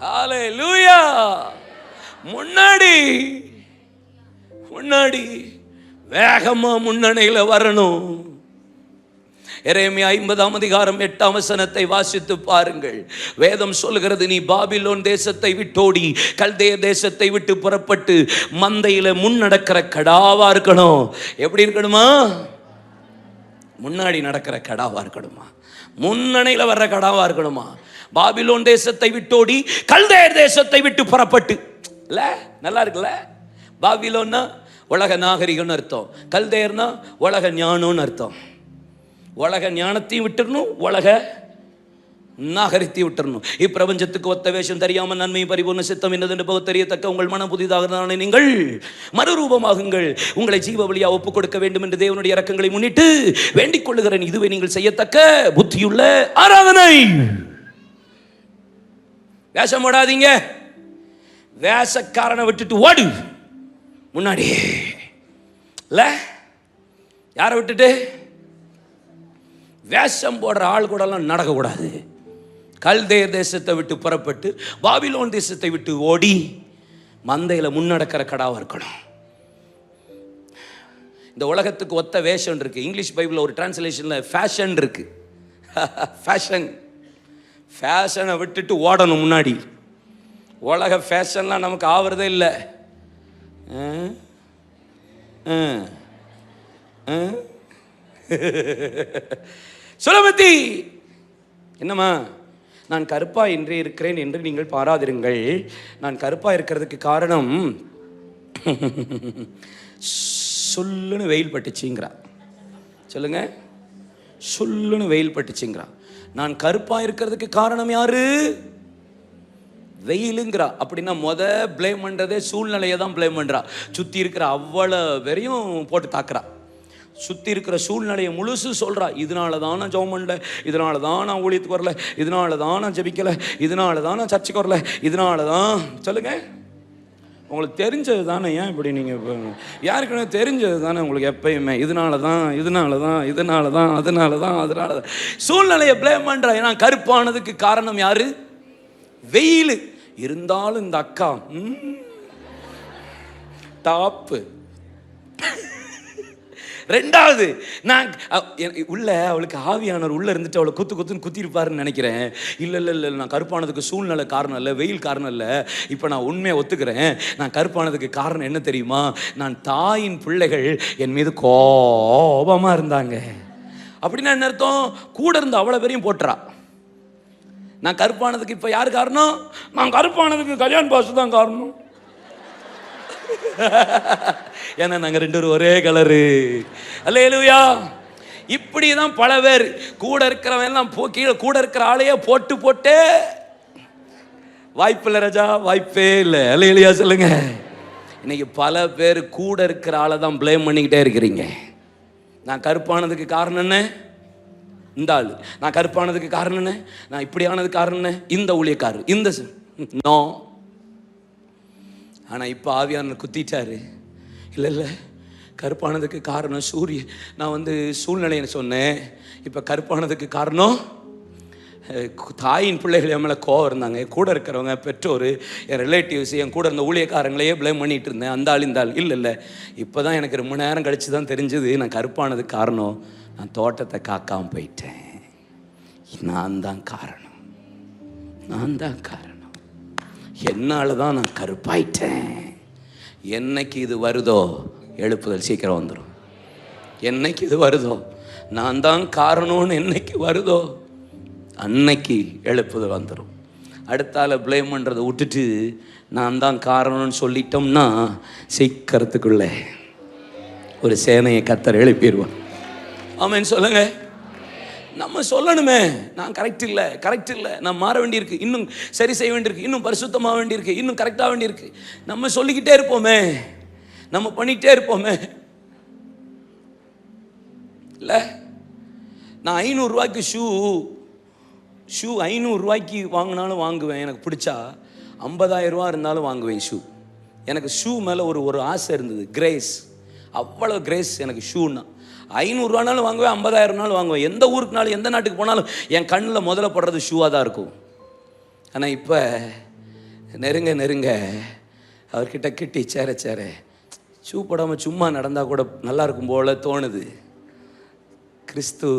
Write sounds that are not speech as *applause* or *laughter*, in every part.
ஹalleluya. முன்னாடி முன்னாடி வேகமா முன்னணியில் வரணும். எரேமியா ஐம்பதாம் அதிகாரம் எட்டாம் வசனத்தை வாசித்து பாருங்கள். வேதம் சொல்கிறது நீ பாபிலோன் தேசத்தை விட்டோடி கல்தேய தேசத்தை விட்டு புறப்பட்டு மந்தையில முன்னடக்கிற கடாவா இருக்கணும். எப்படி இருக்கணுமா? முன்னாடி நடக்கிற கடாவா இருக்கணுமா? முன்னணியில் வர்ற கடாவா இருக்கணுமா? பாபிலோன் தேசத்தை விட்டோடி கல்தேர் தேசத்தை விட்டு புறப்பட்டு. இல்ல நல்லா இருக்குல்ல? பாபிலோன்னா உலக நாகரிகம்னு அர்த்தம். கல்தேர்னா உலக ஞானம்னு அர்த்தம். உலக ஞானத்தையும் விட்டுறணும் உலக நாகரிகத்தையும் விட்டுறணும். இப்பிரபஞ்சத்துக்கு ஒத்த வேஷம் தெரியாமல் நன்மை பரிபூர்ண சித்தம் என்னதென்று போக தெரியத்தக்க உங்கள் மனம் புதிதாக நீங்கள் மறுரூபமாகுங்கள். உங்களை ஜீவ வழியாக ஒப்புக் கொடுக்க வேண்டும் என்று தேவனுடைய இறக்கங்களை முன்னிட்டு வேண்டிக் கொள்ளுகிறேன். இதுவே நீங்கள் செய்யத்தக்க புத்தியுள்ள ஆராதனை. வேஷம் போடாதீங்க. வேஷக்காரனை விட்டுட்டு ஓடு. முன்னாடி. இல்லை யாரை விட்டுட்டு? வேஷம் போடுற ஆள் கூடலாம் நடக்கக்கூடாது. கல்தே தேசத்தை விட்டு புறப்பட்டு பாபிலோன் தேசத்தை விட்டு ஓடி மந்தையில் முன்னடக்கிற கடாவாக இருக்கணும். இந்த உலகத்துக்கு ஒத்த வேஷம் இருக்குது இங்கிலீஷ் பைபிளில் ஒரு டிரான்ஸ்லேஷனில் ஃபேஷன் இருக்குது ஃபேஷன் ஃபேஷனை விட்டுட்டு ஓடணும் முன்னாடி. உலக ஃபேஷன்லாம் நமக்கு ஆவறதே இல்லை. ஆ? ஆ? ஆ? *laughs* சுலபத்தி என்னம்மா? நான் கருப்பா இன்றே இருக்கிறேன் என்று நீங்கள் பாராதிருங்கள். நான் கருப்பா இருக்கிறதுக்கு காரணம் *laughs* சொல்லுன்னு வெயில் பட்டுச்சுங்கிறா. சொல்லுங்க. சொல்லுன்னு வெயில் பட்டுச்சுங்கிறா. நான் கருப்பா இருக்கிறதுக்கு காரணம் யாரு? வெயிலுங்கிறா. அப்படின்னா முத பிளேம் பண்ணுறதே சூழ்நிலையை தான் பிளேம் பண்ணுறா சுற்றி இருக்கிற அவ்வளோ வெறையும் போட்டு தாக்குறா. சுற்றி இருக்கிற சூழ்நிலையை முழுசு சொல்கிறா இதனால தான் நான் ஜெபம் பண்ணல. இதனால தான் நான் ஊழியத்துக்கு வரல. இதனால தான் நான் ஜெபிக்கலை. இதனால தான் நான் சர்ச்சுக்கு வரல. இதனால தான் சொல்லுங்கள் உங்களுக்கு தெரிஞ்சது தானே? ஏன் இப்படி நீங்கள் யாருக்குமே தெரிஞ்சது தானே உங்களுக்கு எப்பயுமே? இதனால தான் இதனால தான் இதனால தான் அதனால தான் அதனால தான். சூழ்நிலையை பிளேம் பண்ணுறா ஏன்னா கருப்பானதுக்கு காரணம் யார்? வெயில். இருந்தாலும் இந்த அக்கா ம், டாப்பு. ரெண்டாவது நான் எனக்கு உள்ள அவளுக்கு ஆவியானவர் உள்ள இருந்துட்டு அவளை குத்து குத்துன்னு குத்திருப்பாருன்னு நினைக்கிறேன். இல்லை இல்லை இல்லை நான் கருப்பானதுக்கு சூழ்நிலை காரணம் இல்லை வெயில் காரணம் இல்லை. இப்போ நான் உண்மையை ஒத்துக்கிறேன். நான் கருப்பானதுக்கு காரணம் என்ன தெரியுமா? நான் தாயின் பிள்ளைகள் என் மீது கோபமாக இருந்தாங்க. அப்படின்னா என்ன அர்த்தம்? கூட இருந்து அவ்வளோ பேரையும் போட்டுறா நான் கருப்பானதுக்கு இப்போ யார் காரணம்? நான் கருப்பானதுக்கு கல்யாண் பாசு தான் காரணம். *laughs* ஏன்னா நாங்கள் ரெண்டு பேரும் ஒரே கலரு அல்லேலூயா இப்படி தான் பல பேர் கூட இருக்கிறவன் எல்லாம் போ கீழே கூட இருக்கிற ஆளையே போட்டு போட்டே வாய்ப்பு இல்லை ராஜா வாய்ப்பே இல்லை. அல்லேலூயா சொல்லுங்க. இன்னைக்கு பல பேர் கூட இருக்கிற ஆளை தான் பிளேம் பண்ணிக்கிட்டே இருக்கிறீங்க. நான் கருப்பானதுக்கு காரணம் என்ன? இந்த ஆள். நான் கருப்பானதுக்கு காரணம் என்ன? நான் இப்படியானது காரணம் என்ன? இந்த ஊழியக்காரர். இந்த நோ *laughs* ஆனால் இப்போ ஆவியானவர் குத்திட்டாரு. இல்லை இல்லை. கருப்பானதுக்கு காரணம் சூரிய. நான் வந்து சூழ்நிலையை சொன்னேன். இப்போ கருப்பானதுக்கு காரணம் தாயின் பிள்ளைகள் என் மேலே கோவம் இருந்தாங்க. என் கூட இருக்கிறவங்க பெற்றோர் என் ரிலேட்டிவ்ஸ் என் கூட இருந்த ஊழியக்காரங்களையே ப்ளேம் பண்ணிட்டு இருந்தேன். அந்த ஆள் இந்த ஆள். இல்லை இல்லை. இப்போ தான் எனக்கு ரொம்ப நேரம் கழிச்சு தான் தெரிஞ்சது. நான் கருப்பானதுக்கு காரணம் நான் தோட்டத்தை காக்காமல் போயிட்டேன். நான் தான் காரணம். நான் தான் காரணம். என்னால் தான் நான் கருப்பாயிட்டேன். என்னைக்கு இது வருதோ எழுப்புதல் சீக்கிரம் வந்துடும் என்னைக்கு இது வருதோ நான் தான் காரணம்னு என்னைக்கு வருதோ அன்னைக்கு எழுப்புதல் வந்துடும் அடுத்தால ப்ளேம் பண்ணுறதை விட்டுட்டு நான் தான் காரணம்னு சொல்லிட்டோம்னா சீக்கிரத்துக்குள்ளே ஒரு சேனையை கத்தர் எழுப்பிடுவான் ஆமென் சொல்லுங்கள் நம்ம சொல்லணுமே. நான் கரெக்ட் இல்லை கரெக்ட் இல்லை. நான் மாற வேண்டியிருக்கு. இன்னும் சரி செய்ய வேண்டியிருக்கு. இன்னும் பரிசுத்தமாக வேண்டியிருக்கு. இன்னும் கரெக்டாக வேண்டியிருக்கு. நம்ம சொல்லிக்கிட்டே இருப்போமே. நம்ம பண்ணிக்கிட்டே இருப்போமே. இல்லை? நான் ஐநூறுரூவாய்க்கு ஷூ ஷூ ஐநூறுரூவாய்க்கு வாங்கினாலும் வாங்குவேன். எனக்கு பிடிச்சா ஐம்பதாயிரம் ரூபா இருந்தாலும் வாங்குவேன் ஷூ. எனக்கு ஷூ மேலே ஒரு ஒரு ஆசை இருந்தது. கிரேஸ் அவ்வளோ கிரேஸ் எனக்கு ஷூன்னா. ஐநூறுரூவானாலும் வாங்குவேன் ஐம்பதாயிரம்னாலும் வாங்குவேன். எந்த ஊருக்குனாலும் எந்த நாட்டுக்கு போனாலும் என் கண்ணில் முதல்ல படுறது ஷூவாக தான் இருக்கும். ஆனால் இப்போ நெருங்க நெருங்க அவர்கிட்ட கிட்டி சேர சேர ஷூ போடாமல் சும்மா நடந்தால் கூட நல்லா இருக்கும் போல தோணுது. கிறிஸ்து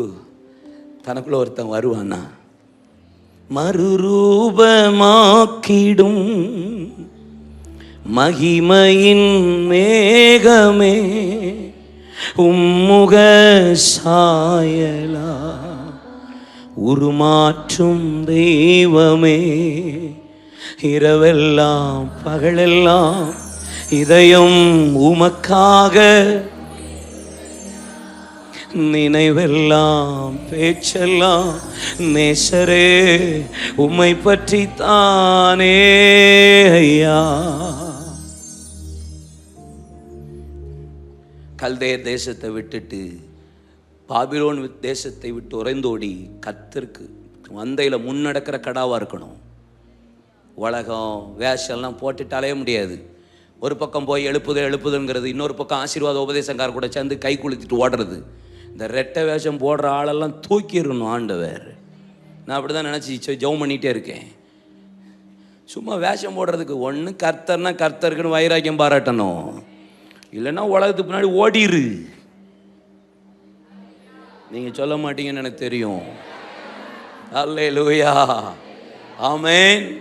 தனக்குள்ள ஒருத்தன் வருவானா மறுரூபமாக்கிடும் மகிமையின் மேகமே. உம்முக சாயலா உருமாற்றும் தெய்வமே இரவெல்லாம் பகலெல்லாம் இதயம் உமக்காக. நினைவெல்லாம் பேச்செல்லாம் நேசரே உம்மை பற்றித்தானே ஐயா. கல்தே தேசத்தை விட்டுட்டு பாபிலோன் தேசத்தை விட்டு உறைந்தோடி கத்திற்கு மந்தையில் முன்னடக்கிற கடாவாக இருக்கணும். உலகம் வேஷம்லாம் போட்டுட்டாலே முடியாது. ஒரு பக்கம் போய் எழுப்புதல் எழுப்புதல்ங்கிறது இன்னொரு பக்கம் ஆசீர்வாத உபதேசங்கார கூட சேர்ந்து கை குளித்துட்டு ஓடுறது. இந்த ரெட்டை வேஷம் போடுற ஆளெல்லாம் தூக்கிடணும் ஆண்டவர். நான் அப்படி தான் நினச்சி ஜெபம் பண்ணிகிட்டே இருக்கேன். சும்மா வேஷம் போடுறதுக்கு ஒன்று கர்த்தர்னா கர்த்தருக்குன்னு வைராக்கியம் பாராட்டணும். இல்லைன்னா உலகத்துக்கு பின்னாடி ஓடிரு. நீங்கள் சொல்ல மாட்டீங்கன்னு எனக்கு தெரியும். அல்லே லூயா ஆமேன்.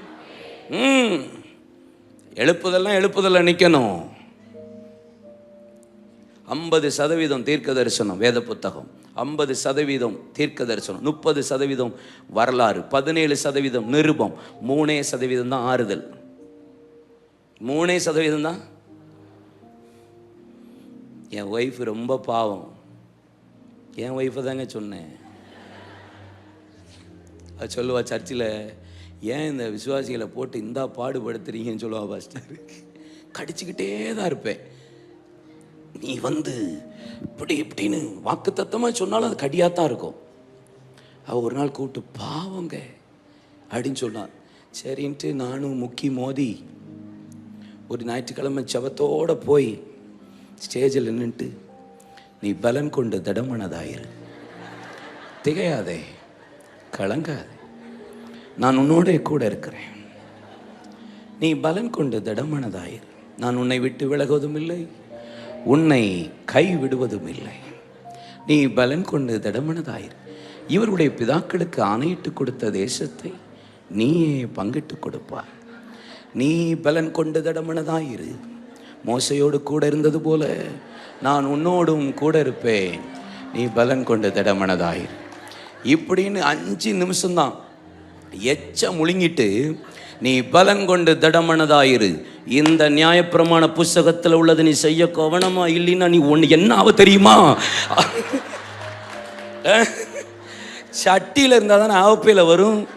ம். எழுப்புதெல்லாம் எழுப்புதல்ல நிற்கணும் ஐம்பது சதவீதம் தீர்க்க தரிசனம் வேத புத்தகம். ஐம்பது சதவீதம் தீர்க்க தரிசனம் முப்பது சதவீதம் வரலாறு பதினேழு சதவீதம் நிருபம் மூணே சதவீதம் தான் ஆறுதல். மூணே சதவீதம் தான் என் ஒய்ஃப் ரொம்ப பாவம். என் ஒய்ஃபை தாங்க சொன்னேன். அது சொல்லுவா சர்ச்சில் ஏன் இந்த விசுவாசிகளை போட்டு இந்தா பாடுபடுத்துறீங்கன்னு சொல்லுவா பாஸ்டர் கடிச்சுக்கிட்டே தான் இருப்பேன். நீ வந்து இப்படி இப்படின்னு வாக்கு தத்தமாக சொன்னாலும் அது கடியாக தான் இருக்கும். அவள் ஒரு நாள் கூப்பிட்டு பாவங்க அப்படின்னு சொன்னான் சரின்ட்டு நானும் முக்கி மோதி ஒரு ஞாயிற்றுக்கிழமை செவத்தோடு போய் ஸ்டேஜில் நின்றுட்டு நீ பலன் கொண்டு தடமனதாயிரு. திகையாதே கலங்காதே. நான் உன்னோட கூட இருக்கிறேன். நீ பலன் கொண்டு தடமனதாயிரு. நான் உன்னை விட்டு விலகுவதும் இல்லை உன்னை கை விடுவதும் இல்லை நீ பலன் கொண்டு திடமனதாயிரு. இவருடைய பிதாக்களுக்கு ஆணையிட்டு கொடுத்த தேசத்தை நீயே பங்கிட்டு கொடுப்பார் நீ பலன் கொண்டு திடமனதாயிரு. மோசையோடு கூட இருந்தது போல நான் உன்னோடும் கூட இருப்பேன். நீ பலன் கொண்டு திடமனதாயிரு. இப்படின்னு அஞ்சு நிமிஷம்தான். எச்ச முழுங்கிட்டு நீ பலன் கொண்டு திடமனதாயிரு. இந்த நியாயப்பிரமாண புஸ்தகத்தில் உள்ளது நீ செய்ய கவனமா இல்லைன்னா நீ ஒன்று என்ன ஆக தெரியுமா? சட்டியில் இருந்தால் தானே ஆவப்பையில் வரும்.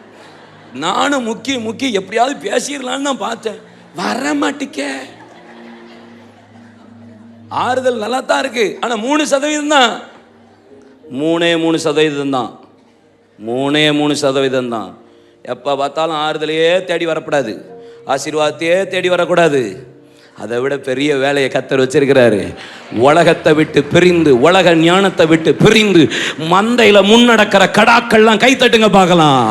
நானும் முக்கிய முக்கிய எப்படியாவது பேசிடலான்னு தான் பார்த்தேன். வர மாட்டிக்க. ஆறுதல் நல்லா தான் இருக்கு. ஆனால் மூணு சதவீதம் தான். மூணே மூணு சதவீதம் தான். மூணே மூணு சதவீதம் தான். எப்போ பார்த்தாலும் ஆறுதலையே தேடி வரக்கூடாது ஆசீர்வாதத்தையே தேடி வரக்கூடாது. அதை விட பெரிய வேலையை கத்தர் வச்சிருக்கிறாரு. உலகத்தை விட்டு பிரிந்து உலக ஞானத்தை விட்டு பிரிந்து மந்தையில் முன்னடக்கிற கடாக்கள்லாம் கைத்தட்டுங்க பார்க்கலாம்.